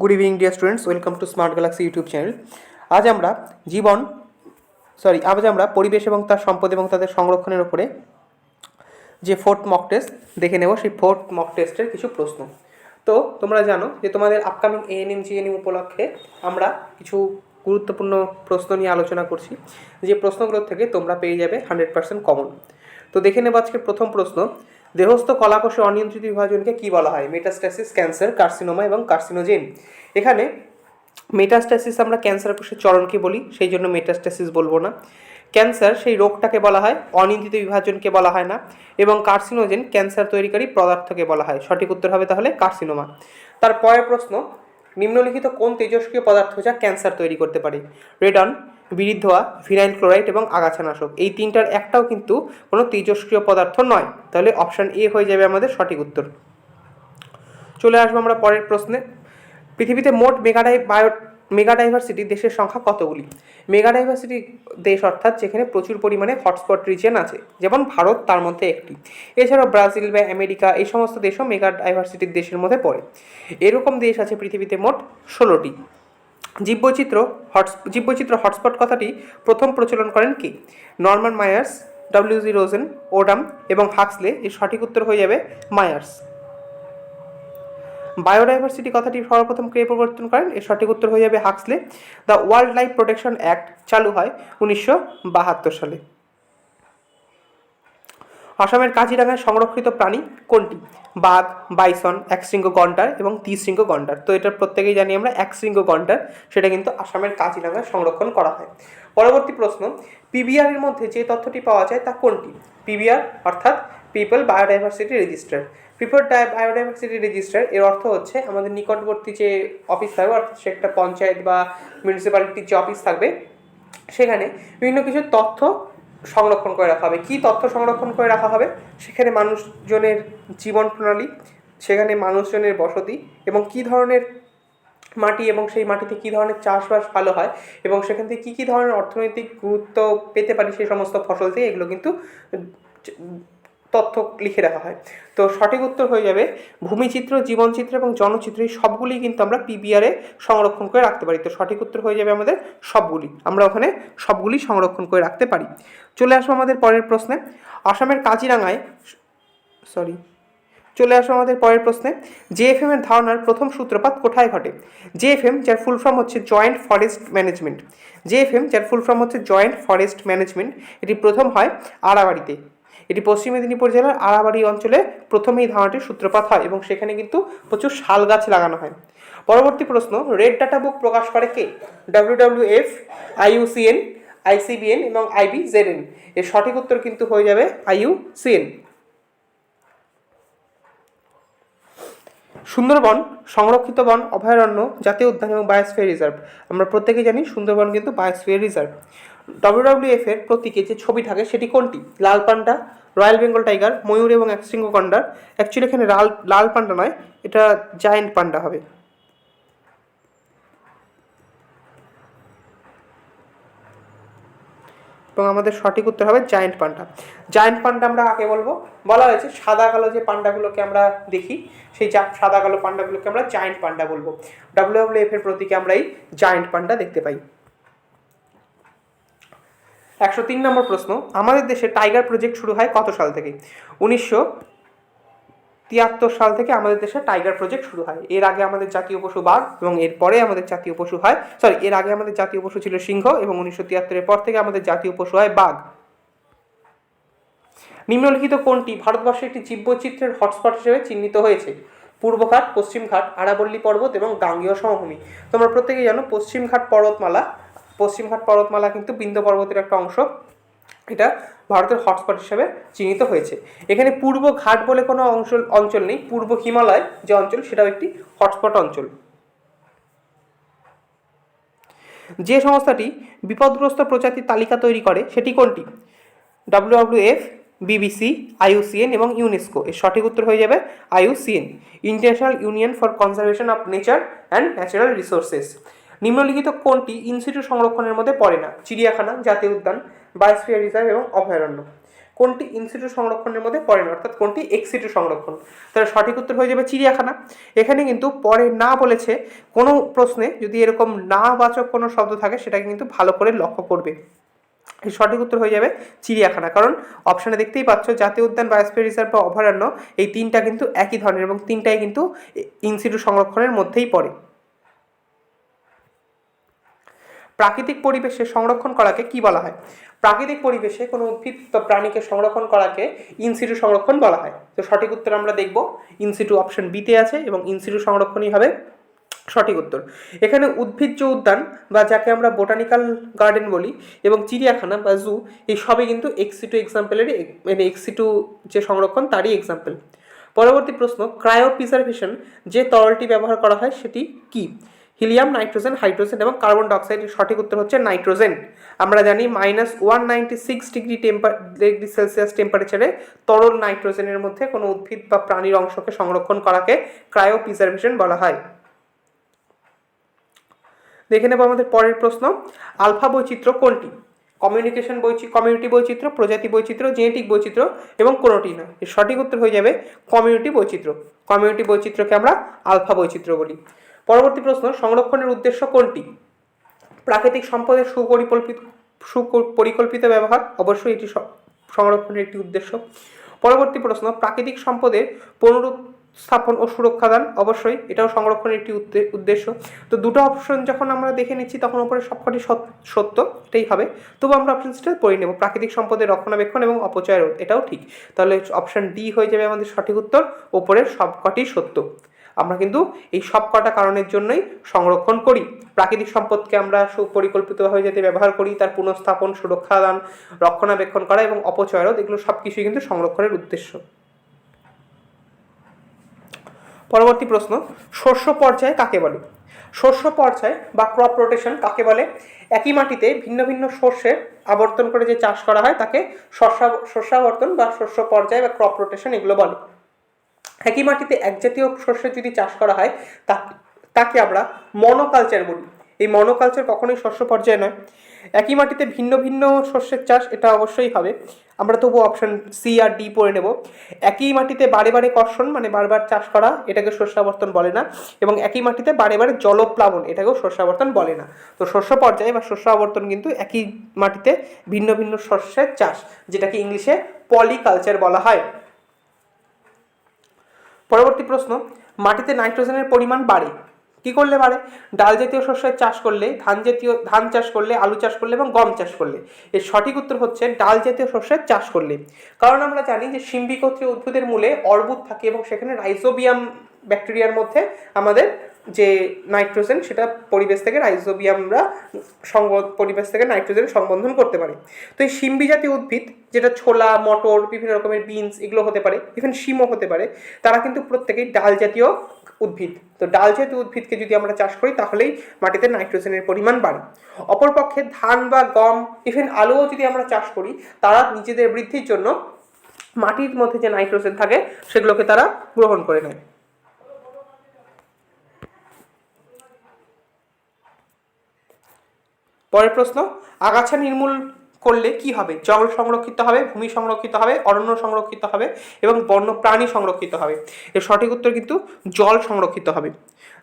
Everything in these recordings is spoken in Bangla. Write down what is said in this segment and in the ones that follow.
Good evening dear students welcome to smart galaxy YouTube channel আজ আমরা জীবন সরি আজ আমরা পরিবেশ এবং তার সম্পদ এবং তাদের সংরক্ষণের উপরে যে ফোর্থ মক টেস্ট দেখে নেব, সেই ফোর্থ মক টেস্টের কিছু প্রশ্ন। তো তোমরা জানো যে তোমাদের আপকামিং এএনএম জিএনএম উপলক্ষে আমরা কিছু গুরুত্বপূর্ণ প্রশ্ন নিয়ে আলোচনা করছি। যে প্রশ্নগুলোর থেকে তোমরা পেয়ে যাবে হান্ড্রেড পার্সেন্ট কমন তো দেখে নেব আজকের প্রথম প্রশ্ন। দেহস্থ কলাকোষে অনিয়ন্ত্রিত বিভাজনকে কি বলা হয়? মেটাস্ট্যাসিস ক্যান্সার কার্সিনোমা এবং কার্সিনোজেন এখানে মেটাস্ট্যাসিস আমরা ক্যান্সার কোষের চরণকে বলি, সেই জন্য মেটাস্ট্যাসিস বলব না। ক্যান্সার সেই রোগটাকে বলা হয়, অনিয়ন্ত্রিত বিভাজনকে বলা হয় না। এবং কার্সিনোজেন ক্যান্সার তৈরিকারী পদার্থকে বলা হয়। সঠিক উত্তর হবে তাহলে কার্সিনোমা তার পরের প্রশ্ন, নিম্নলিখিত কোন তেজস্ক্রিয় পদার্থ যা ক্যান্সার তৈরি করতে পারে? রেডন বিড়ির ধোয়া ভিনাইল ক্লোরাইড এবং আগাছানাশক। এই তিনটার একটাও কিন্তু কোনো তেজস্ক্রিয় পদার্থ নয়। তাহলে অপশান এ হয়ে যাবে আমাদের সঠিক উত্তর। চলে আসব আমরা পরের প্রশ্নে। পৃথিবীতে মোট মেগাডাই, বায়ো, মেগাডাইভার্সিটি দেশের সংখ্যা কতগুলি? মেগাডাইভার্সিটি দেশ অর্থাৎ যেখানে প্রচুর পরিমাণে হটস্পট রিজিয়ন আছে, যেমন ভারত তার মধ্যে একটি। এছাড়াও ব্রাজিল বা আমেরিকা, এই সমস্ত দেশও মেগা ডাইভার্সিটির দেশের মধ্যে পড়ে। এরকম দেশ আছে পৃথিবীতে মোট ষোলোটি। জীববৈচিত্র্য হটস জীববৈচিত্র হটস্পট কথাটি প্রথম প্রচলন করেন কি? Norman Myers WG Rosen, Odum এবং হাক্সলে এর সঠিক উত্তর হয়ে যাবে মায়ার্স। বায়োডাইভার্সিটি কথাটি সর্বপ্রথম কে প্রবর্তন করেন? এর সঠিক উত্তর হয়ে যাবে Huxley. The world life protection act চালু হয় উনিশশো বাহাত্তর সালে। আসামের কাজিরাঙ্গায় সংরক্ষিত প্রাণী কোনটি? বাঘ, বাইসন, একশৃঙ্গ গন্ডার এবং দ্বিশৃঙ্গ গন্ডার। তো এটা প্রত্যেকেই জানি আমরা, একশৃঙ্গ গন্ডার, সেটা কিন্তু আসামের কাজিরাঙ্গায় সংরক্ষণ করা হয়। পরবর্তী প্রশ্ন পিবিআর এর মধ্যে যে তথ্যটি পাওয়া যায় তা কোনটি? পিবিআর, অর্থাৎ people biodiversity register. People biodiversity register, এর অর্থ হচ্ছে আমাদের নিকটবর্তী যে অফিস থাকবে, অর্থাৎ সে একটা পঞ্চায়েত বা মিউনিসিপ্যালিটির যে অফিস থাকবে, সেখানে বিভিন্ন কিছু তথ্য সংরক্ষণ করে রাখা হবে। কী তথ্য সংরক্ষণ করে রাখা হবে? সেখানে মানুষজনের জীবন প্রণালী, সেখানে মানুষজনের বসতি এবং কী ধরনের মাটি এবং সেই মাটিতে কী ধরনের চাষবাস ভালো হয় এবং সেখান থেকে কী কী ধরনের অর্থনৈতিক গুরুত্ব পেতে পারি সেই সমস্ত ফসল থেকে, এগুলো কিন্তু তথ্য লিখে রাখা হয়। তো সঠিক উত্তর হয়ে যাবে, ভূমিচিত্র, জীবনচিত্র এবং জনচিত্র এই সবগুলি কিন্তু আমরা পিবিআরে সংরক্ষণ করে রাখতে পারি। তো সঠিক উত্তর হয়ে যাবে আমাদের সবগুলি। আমরা ওখানে সবগুলি সংরক্ষণ করে রাখতে পারি। চলে আসব আমাদের পরের প্রশ্নে। আসামের কাজিরাঙায় সরি, চলে আসো আমাদের পরের প্রশ্নে। জেএফএম এর ধারণার প্রথম সূত্রপাত কোথায় ঘটে? জেএফএম যার ফুল ফর্ম হচ্ছে জয়েন্ট ফরেস্ট ম্যানেজমেন্ট জেএফএম যার ফুল ফর্ম হচ্ছে জয়েন্ট ফরেস্ট ম্যানেজমেন্ট এটি প্রথম হয় আড়াবাড়িতে এটি পশ্চিম মেদিনীপুর জেলার আড়াবাড়ি অঞ্চলে প্রথম এই ধারণাটির সূত্রপাত হয় এবং সেখানে কিন্তু প্রচুর শাল গাছ লাগানো হয়। পরবর্তী প্রশ্ন, রেড ডাটা বুক প্রকাশ করে কে? ডাব্লিউ এফ আইইউসিএন আইসিবিএন এবং আইবি আইবিজেডএন এর সঠিক উত্তর কিন্তু হয়ে যাবে আইইউসিএন সুন্দরবন, সংরক্ষিত বন, অভয়ারণ্য, জাতীয় উদ্যান এবং বায়োস্ফিয়ার রিজার্ভ আমরা প্রত্যেকেই জানি সুন্দরবন কিন্তু বায়োস্ফিয়ার রিজার্ভ ডব্লিউডব্লিউএফ এর প্রতীকে যে ছবি থাকে সেটি কোনটি? লাল পান্ডা, রয়্যাল বেঙ্গল টাইগার, ময়ূর এবং একশৃঙ্গ গন্ডার অ্যাকচুয়ালি এখানে লাল লাল পান্ডা নয়, এটা জায়েন্ট পান্ডা হবে। এবং আমাদের সঠিক উত্তর হবে জায়েন্ট পান্ডা। জায়েন্ট পান্ডা আমরা আগে বলব? বলা হয়েছে সাদা কালো যে পান্ডাগুলোকে আমরা দেখি, সেই সাদা কালো পান্ডাগুলোকে আমরা জায়েন্ট পান্ডা বলব। ডাব্লিউডব্লিউএফ এর প্রতীকে আমরা এই জায়েন্ট পান্ডা দেখতে পাই। একশো তিন নম্বর প্রশ্ন, আমাদের দেশে টাইগার প্রজেক্ট শুরু হয় কত সাল থেকে উনিশশো তিয়াত্তর সাল থেকে আমাদের দেশে টাইগার প্রজেক্ট শুরু হয়। এর আগে আমাদের জাতীয় পশু বাঘ এবং এরপরে আমাদের জাতীয় পশু হয় সরি এর আগে আমাদের জাতীয় পশু ছিল সিংহ এবং উনিশশো তিয়াত্তরের পর থেকে আমাদের জাতীয় পশু হয় বাঘ। নিম্নলিখিত কোনটি ভারতবর্ষের একটি জীববৈচিত্র্যের হটস্পট হিসেবে চিহ্নিত হয়েছে? পূর্বঘাট, পশ্চিমঘাট, আরাবল্লী পর্বত এবং গাঙ্গীয় সমভূমি। তোমরা প্রত্যেকেই জানো পশ্চিমঘাট পর্বতমালা পশ্চিমঘাট পর্বতমালা কিন্তু বিন্ধ্য পর্বতের একটা অংশ। এটা ভারতের হটস্পট হিসেবে চিহ্নিত হয়েছে। এখানে পূর্ব ঘাট বলে কোনো অঞ্চল অঞ্চল নেই। পূর্ব হিমালয় যে অঞ্চল, সেটাও একটি হটস্পট অঞ্চল। যে সংস্থাটি বিপদগ্রস্ত প্রজাতির তালিকা তৈরি করে, সেটি কোনটি? ডাব্লিউডব্লিউএফ বিবিসি আইইউসিএন এবং ইউনেস্কো। এর সঠিক উত্তর হয়ে যাবে IUCN international union for conservation of nature and natural resources. নিম্নলিখিত কোনটি ইনস্টিটিউট সংরক্ষণের মধ্যে পড়ে না? চিড়িয়াখানা, জাতীয় উদ্যান বায়োস্ফিয়ার রিজার্ভ এবং অভয়ারণ্য। কোনটি ইনসিটু সংরক্ষণের মধ্যে পড়ে না? অর্থাৎ কোনটি এক্সিটু সংরক্ষণ? তাহলে সঠিক উত্তর হয়ে যাবে চিড়িয়াখানা। এখানে কিন্তু পরে না বলেছে কোনো প্রশ্নে যদি এরকম না বাচক কোনো শব্দ থাকে, সেটাকে কিন্তু ভালো করে লক্ষ্য করবে। এই সঠিক উত্তর হয়ে যাবে চিড়িয়াখানা। কারণ অপশানে দেখতেই পাচ্ছ, জাতীয় উদ্যান বায়োস্ফিয়ার রিজার্ভ বা অভয়ারণ্য, এই তিনটা কিন্তু একই ধরনের এবং তিনটাই কিন্তু ইনসিটু সংরক্ষণের মধ্যেই পড়ে। প্রাকৃতিক পরিবেশে সংরক্ষণ করাকে কি বলা হয়? প্রাকৃতিক পরিবেশে কোনো উদ্ভিদ বা প্রাণীকে সংরক্ষণ করাকে ইনসিটু সংরক্ষণ বলা হয়। তো সঠিক উত্তর আমরা দেখব। ইনসিটু অপশন বিতে আছে এবং ইনসিটু সংরক্ষণই হবে সঠিক উত্তর। এখানে উদ্ভিজ্জ উদ্যান বা যাকে আমরা বোটানিক্যাল গার্ডেন বলি এবং চিড়িয়াখানা বা জু এই সবই কিন্তু এক্সিটু এক্সাম্পলেরই মানে এক্সিটু যে সংরক্ষণ, তারই এক্সাম্পল পরবর্তী প্রশ্ন ক্রায়ো প্রিজার্ভেশন যে তরলটি ব্যবহার করা হয় সেটি কি? হিলিয়াম, নাইট্রোজেন, হাইড্রোজেন এবং কার্বন ডাইঅক্সাইডের সঠিক উত্তর হচ্ছে নাইট্রোজেন। আমরা জানি minus one ninety six degree temper degree celsius টেম্পারেচারে তরল নাইট্রোজেনের মধ্যে কোনো উদ্ভিদ বা প্রাণীর অংশকে সংরক্ষণ করাকে ক্রায়ো প্রিজার্ভেশন বলা হয়। দেখে নেব আমাদের পরের প্রশ্ন। আলফা বৈচিত্র্য কোনটি? কমিউনিকেশন বৈচিত্র্য কমিউনিটি বৈচিত্র্য, প্রজাতি বৈচিত্র্য, জেনেটিক বৈচিত্র্য এবং কোনোটি না এর সঠিক উত্তর হয়ে যাবে কমিউনিটি বৈচিত্র্য। কমিউনিটি বৈচিত্র্যকে আমরা আলফা বৈচিত্র্য বলি। পরবর্তী প্রশ্ন, সংরক্ষণের উদ্দেশ্য কোনটি? প্রাকৃতিক সম্পদের সুপরিকল্পিত সুপরিকল্পিত ব্যবহার, অবশ্যই এটি সংরক্ষণের একটি উদ্দেশ্য। পরবর্তী প্রশ্ন, প্রাকৃতিক সম্পদের পুনরুৎ স্থাপন ও সুরক্ষা দান অবশ্যই এটাও সংরক্ষণের একটি উদ্দেশ্য। তো দুটো অপশন যখন আমরা দেখে নিচ্ছি, তখন ওপরে সবকটি সত্য, এটাই হবে। তবু আমরা অপশন সিটা পড়ে নেব। প্রাকৃতিক সম্পদের রক্ষণাবেক্ষণ এবং অপচয় রোধ, এটাও ঠিক। তাহলে অপশন ডি হয়ে যাবে আমাদের সঠিক উত্তর ওপরের সবকটি সত্য। আমরা কিন্তু এই সব কটা কারণের জন্যই সংরক্ষণ করি। প্রাকৃতিক সম্পদকে আমরা সুপরিকল্পিতভাবে যাতে ব্যবহার করি, তার পুনঃস্থাপন, সুরক্ষা দান, রক্ষণাবেক্ষণ করা এবং অপচয় রোধ এগুলো সব কিছুই কিন্তু সংরক্ষণের উদ্দেশ্য। পরবর্তী প্রশ্ন, শস্য পর্যায় কাকে বলে? শস্য পর্যায় বা ক্রপ রোটেশন কাকে বলে? একই মাটিতে ভিন্ন ভিন্ন শস্যের আবর্তন করে যে চাষ করা হয়, তাকে শস্যা শস্যাবর্তন বা শস্য পর্যায় বা ক্রপ রোটেশন এগুলো বলে। একই মাটিতে এক জাতীয় শস্যের যদি চাষ করা হয়, তা, তাকে আমরা মনোকালচার বলি। এই মনোকালচার কখনোই শস্য পর্যায়ে নয়। একই মাটিতে ভিন্ন ভিন্ন শস্যের চাষ, এটা অবশ্যই হবে। আমরা তবু অপশন সি আর ডি পড়ে নেব। একই মাটিতে বারে বারে কর্ষণ মানে বারবার চাষ করা, এটাকে শস্যাবর্তন বলে না। এবং একই মাটিতে বারে বারে জলপ্লাবন, এটাকেও শস্যাবর্তন বলে না। তো শস্য পর্যায়ে বা শস্য আবর্তন কিন্তু একই মাটিতে ভিন্ন ভিন্ন শস্যের চাষ, যেটাকে ইংলিশে পলিকালচার বলা হয়। পরবর্তী প্রশ্ন, মাটিতে নাইট্রোজেনের পরিমাণ বাড়ে। কি করলে বাড়ে? ডাল জাতীয় শস্যের চাষ করলে, ধান জাতীয়, ধান চাষ করলে, আলু চাষ করলে এবং গম চাষ করলে। এর সঠিক উত্তর হচ্ছে ডাল জাতীয় শস্যের চাষ করলে। কারণ আমরা জানি যে সিম্বিকোত্রীয় উদ্ভিদের মূলে অর্বুদ থাকে এবং সেখানে রাইজোবিয়াম ব্যাকটেরিয়ার মধ্যে আমাদের যে নাইট্রোজেন, সেটা পরিবেশ থেকে রাইজোবিয়ামরা সংব পরিবেশ থেকে নাইট্রোজেন সংবন্ধন করতে পারে। তো এই শিম্বি জাতীয় উদ্ভিদ, যেটা ছোলা, মটর, বিভিন্ন রকমের বিনস, এগুলো হতে পারে ইভেন শিমও হতে পারে, তারা কিন্তু প্রত্যেকেই ডাল জাতীয় উদ্ভিদ। তো ডাল জাতীয় উদ্ভিদকে যদি আমরা চাষ করি, তাহলেই মাটিতে নাইট্রোজেনের পরিমাণ বাড়ে। অপরপক্ষে ধান বা গম ইভেন আলুও যদি আমরা চাষ করি, তারা নিজেদের বৃদ্ধির জন্য মাটির মধ্যে যে নাইট্রোজেন থাকে, সেগুলোকে তারা গ্রহণ করে নেয়। পরের প্রশ্ন, আগাছা নির্মূল করলে কি হবে? জল সংরক্ষিত হবে, ভূমি সংরক্ষিত হবে, অরণ্য সংরক্ষিত হবে এবং বন্য প্রাণী সংরক্ষিত হবে। এর সঠিক উত্তর কিন্তু জল সংরক্ষিত হবে।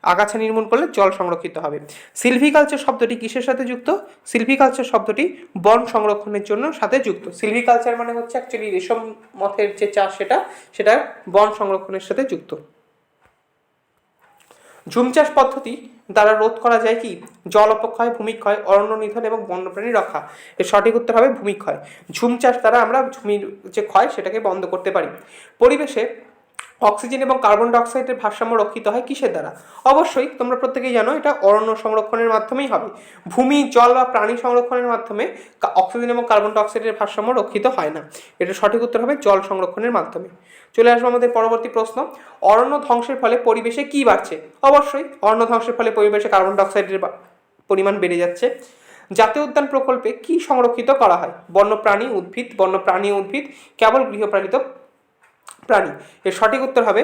আগাছা নির্মূল করলে জল সংরক্ষিত হবে। সিলভিকালচার শব্দটি কিসের সাথে যুক্ত? সিলভিকালচার শব্দটি বন সংরক্ষণের জন্য সাথে যুক্ত। সিলভিকালচার মানে হচ্ছে অ্যাকচুয়ালি রেশম মথের যে চাষ সেটা সেটা বন সংরক্ষণের সাথে যুক্ত। ঝুম চাষ পদ্ধতি দ্বারা রোধ করা যায় কি? জল অপক্ষয়, ভূমিক্ষয়, অরণ্য নিধন এবং বন্যপ্রাণী রক্ষা। এর সঠিক উত্তর হবে ভূমিক্ষয়। ঝুম চাষ দ্বারা আমরা ঝুমির যে ক্ষয় সেটাকে বন্ধ করতে পারি। পরিবেশে অক্সিজেন এবং কার্বন ডাইঅক্সাইডের ভারসাম্য রক্ষিত হয় কিসের দ্বারা? অবশ্যই তোমরা প্রত্যেকেই জানো এটা অরণ্য সংরক্ষণের মাধ্যমেই হবে। ভূমি, জল বা প্রাণী সংরক্ষণের মাধ্যমে অক্সিজেন এবং কার্বন ডাইঅক্সাইডের ভারসাম্য রক্ষিত হয় না। এটা সঠিক উত্তর হবে জল সংরক্ষণের মাধ্যমে। চলে আসব আমাদের পরবর্তী প্রশ্ন। অরণ্য ধ্বংসের ফলে পরিবেশে কি বাড়ছে? অবশ্যই অরণ্য ধ্বংসের ফলে পরিবেশে কার্বন ডাইঅক্সাইডের পরিমাণ বেড়ে যাচ্ছে। জাতীয় উদ্যান প্রকল্পে কি সংরক্ষিত করা হয়? বন্যপ্রাণী উদ্ভিদ বন্যপ্রাণী উদ্ভিদ, কেবল গৃহপালিত প্রাণী। এর সঠিক উত্তর হবে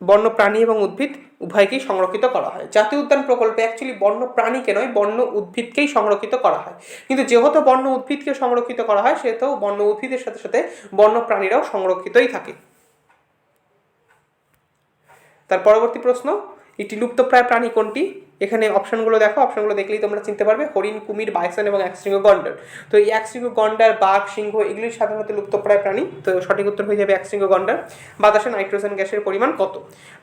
বন্য প্রাণী এবং উদ্ভিদ উভয়কেই সংরক্ষিত করা হয়। জাতীয় উদ্যান প্রকল্পে অ্যাকচুয়ালি বন্য প্রাণীকে নয়, বন্য উদ্ভিদকেই সংরক্ষিত করা হয়। কিন্তু যেহেতু বন্য উদ্ভিদকে সংরক্ষিত করা হয়, সেহেতু বন্য উদ্ভিদের সাথে সাথে বন্য প্রাণীরাও সংরক্ষিতই থাকে। তার পরবর্তী প্রশ্ন একটি লুপ্তপ্রায় প্রাণী কোনটি? এখানে অপশনগুলো দেখো, অপশনগুলো দেখলেই তোমরা চিনতে পারবে, হরিণ, কুমির, বাইসন এবং একশৃঙ্গ গন্ডার। তো এই একশৃঙ্গ গন্ডার, বাঘ, সিংহ এগুলি সাধারণত লুপ্তপ্রায় প্রাণী, তো সঠিক উত্তর হয়ে যাবে একশৃঙ্গ গন্ডার। বাতাসে নাইট্রোজেন গ্যাসের পরিমাণ কত?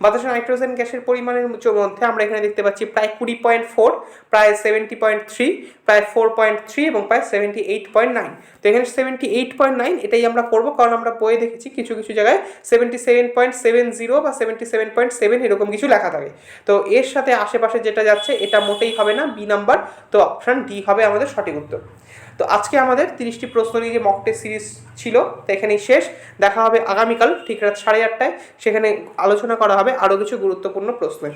বাতাসে নাইট্রোজেন গ্যাসের পরিমাণের মধ্যে আমরা এখানে দেখতে পাচ্ছি প্রায় কুড়ি পয়েন্ট ফোর, প্রায় সেভেন্টি পয়েন্ট থ্রি, প্রায় ফোর পয়েন্ট থ্রি এবং প্রায় সেভেন্টি এইট পয়েন্ট নাইন। তো এখানে সেভেন্টি এইট পয়েন্ট নাইন এটাই আমরা করব কারণ আমরা বইয়ে দেখেছি কিছু কিছু জায়গায় seventy seven point seven zero বা সেভেন্টি সেভেন পয়েন্ট সেভেন এরকম কিছু লেখা থাকে। তো এর সাথে আশেপাশে যেটা যাচ্ছে, এটা মোটেই হবে না বি নাম্বার তো অপশান ডি হবে আমাদের সঠিক উত্তর। তো আজকে আমাদের তিরিশটি প্রশ্ন নিয়ে যে মকটে সিরিজ ছিল, তো এখানেই শেষ। দেখা হবে আগামীকাল, ঠিক রাত সাড়ে আটটায়। সেখানে আলোচনা করা হবে আরও কিছু গুরুত্বপূর্ণ প্রশ্নের।